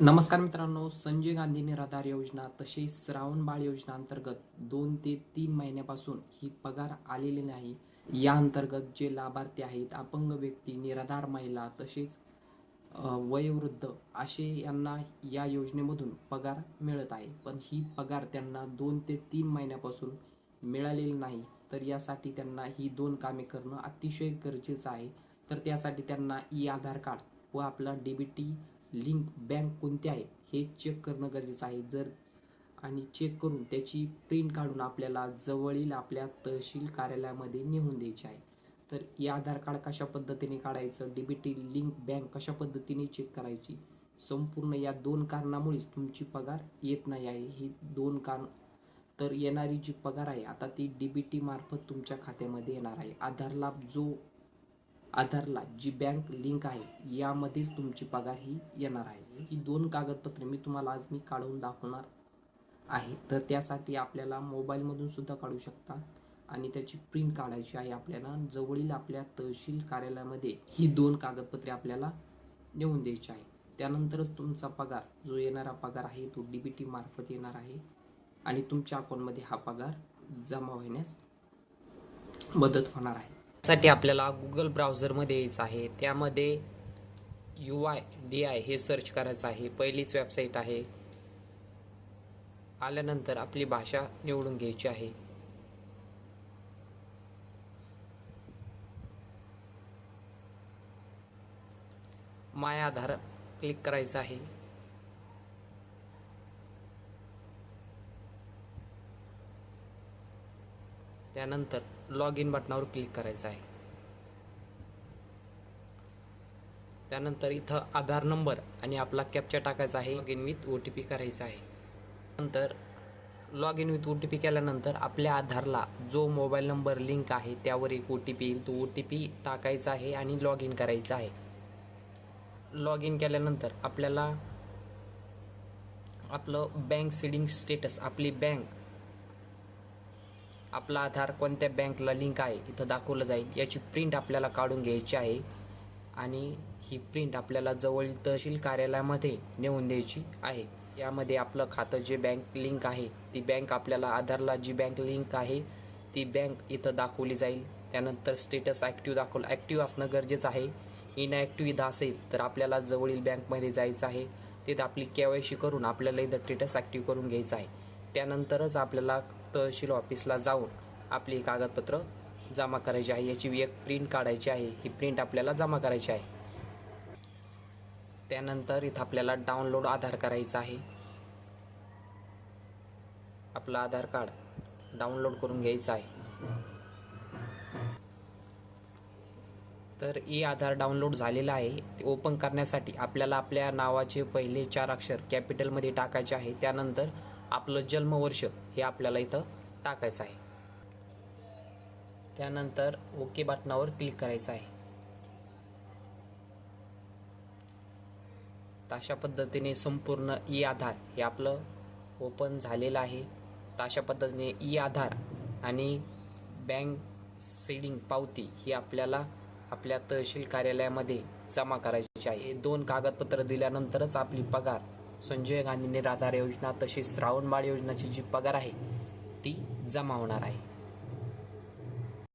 नमस्कार मित्रांनो संजय गांधी निराधार योजना तसेच श्रावण बाळ योजना अंतर्गत दोन ते तीन महिन्यापासून ही पगार आलेली नाही. या अंतर्गत जे लाभार्थी आहेत अपंग व्यक्ती निराधार महिला तसेच वयोवृद्ध असे यांना या योजनेमधून पगार मिळत आहे. पण ही पगार त्यांना दोन ते तीन महिन्यापासून मिळालेली नाही. तर यासाठी त्यांना ही दोन कामे करणं अतिशय गरजेचं आहे. तर त्यासाठी त्यांना ई आधार कार्ड व आपला D B T link bank कोणती आहे हे चेक करणं गरजेचं आहे. जर आणि चेक करून त्याची प्रिंट काढून आपल्याला जवळील आपल्या तहसील कार्यालयामध्ये नेऊन द्यायची आहे. तर हे आधार कार्ड कशा पद्धतीने काढायचं डीबीटी लिंक बँक कशा पद्धतीने चेक करायची संपूर्ण या दोन कारणामुळेच तुमची पगार येत नाही आहे. ही दोन कारण तर येणारी जी पगार आहे आता ती डीबीटी मार्फत तुमच्या खात्यामध्ये येणार आहे. आधार लाभ जो आधारला जी बँक लिंक आहे यामध्येच तुमची पगार ही येणार आहे. ही दोन कागदपत्रे मी तुम्हाला आज मी काढून दाखवणार आहे. तर त्यासाठी आपल्याला मोबाईलमधून सुद्धा काढू शकता आणि त्याची प्रिंट काढायची आहे आपल्याला. जवळील आपल्या तहसील कार्यालयामध्ये ही दोन कागदपत्रे आपल्याला नेऊन द्यायची आहे. त्यानंतरच तुमचा पगार जो येणारा पगार आहे तो डी पी टी मार्फत येणार आहे. आणि तुमच्या अकाउंटमध्ये हा पगार जमा होण्यास मदत होणार आहे. साठी आपल्याला गुगल ब्राउझरमध्ये यायचं आहे. त्यामध्ये यू आय डी आय हे सर्च करायचं आहे. पहिलीच वेबसाईट आहे. आल्यानंतर आपली भाषा निवडून घ्यायची आहे. माय आधार क्लिक करायचं आहे. त्यानंतर लॉग इन बटनावर क्लिक करायचं आहे. त्यानंतर इथं आधार नंबर आणि आपला कॅप्चा टाकायचा आहे. Log in with O T P करायचा आहे. नंतर log in with O T P केल्यानंतर आपल्या आधारला जो मोबाईल नंबर लिंक आहे त्यावर एक ओ टी पी येईल. तो ओ टी पी टाकायचा आहे आणि लॉग इन करायचा आहे. लॉग इन केल्यानंतर आपल्याला आपलं बँक सिडिंग स्टेटस आपली बँक आपला आधार कोणत्या बँकला लिंक आहे इथं दाखवलं जाईल. याची प्रिंट आपल्याला काढून घ्यायची आहे. आणि ही प्रिंट आपल्याला जवळील तहसील कार्यालयामध्ये नेऊन द्यायची आहे. यामध्ये आपलं खातं जे बँक लिंक आहे ती बँक आपल्याला आधारला जी बँक लिंक आहे ती बँक इथं दाखवली जाईल. त्यानंतर स्टेटस ॲक्टिव्ह दाखवलं ॲक्टिव्ह असणं गरजेचं आहे. इनॲक्टिव्ह इथं असेल तर आपल्याला जवळील बँकमध्ये जायचं आहे. तिथं आपली के वाय सी करून आपल्याला इथं स्टेटस ॲक्टिव्ह करून घ्यायचं आहे. त्यानंतरच आपल्याला तहसील ऑफिसला जाऊन आपली कागदपत्र जमा करायची आहे. याची एक प्रिंट काढायची आहे. ही प्रिंट आपल्याला जमा करायची आहे. त्यानंतर इथं आपल्याला डाउनलोड आधार करायचं आहे. आपलं आधार कार्ड डाउनलोड करून घ्यायचं आहे. तर ई आधार डाउनलोड झालेला आहे. ते ओपन करण्यासाठी आपल्याला आपल्या नावाचे पहिले चार अक्षर कॅपिटलमध्ये टाकायचे आहे. त्यानंतर आपलं जन्मवर्ष हे आपल्याला इथं टाकायचं आहे. त्यानंतर ओके बटनावर क्लिक करायचं आहे. अशा पद्धतीने संपूर्ण ई आधार हे आपलं ओपन झालेलं आहे. तर अशा पद्धतीने ई आधार आणि बँक सीडिंग पावती ही आपल्याला आपल्या तहसील कार्यालयामध्ये जमा करायची आहे. हे दोन कागदपत्र दिल्यानंतरच आपली पगार संजय गांधी निराधार योजना तसेच श्रावणबाळ योजनाची जी पगार आहे ती जमा होणार आहे.